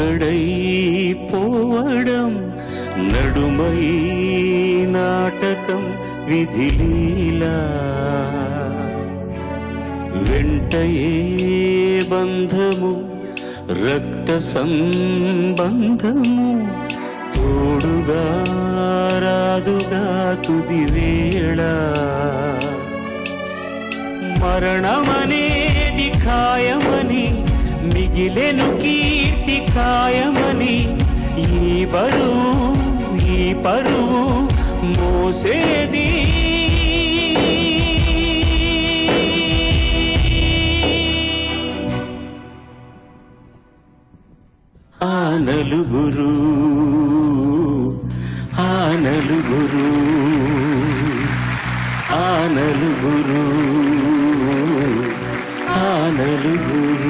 ఒక్కడై పోవడం నడుమై నాటకం విధిలీలా. వెంటయే బంధము రక్త సంబంధము తోడుగా రాదుగా తుది వేళ మరణమనే మిగిలెను కీర్తి కాయమని ఈ బరువు ఈ పరువు మోసేది. ఆ నలుగురు ఆ నలుగురు ఆ నలుగురు ఆ నలుగురు.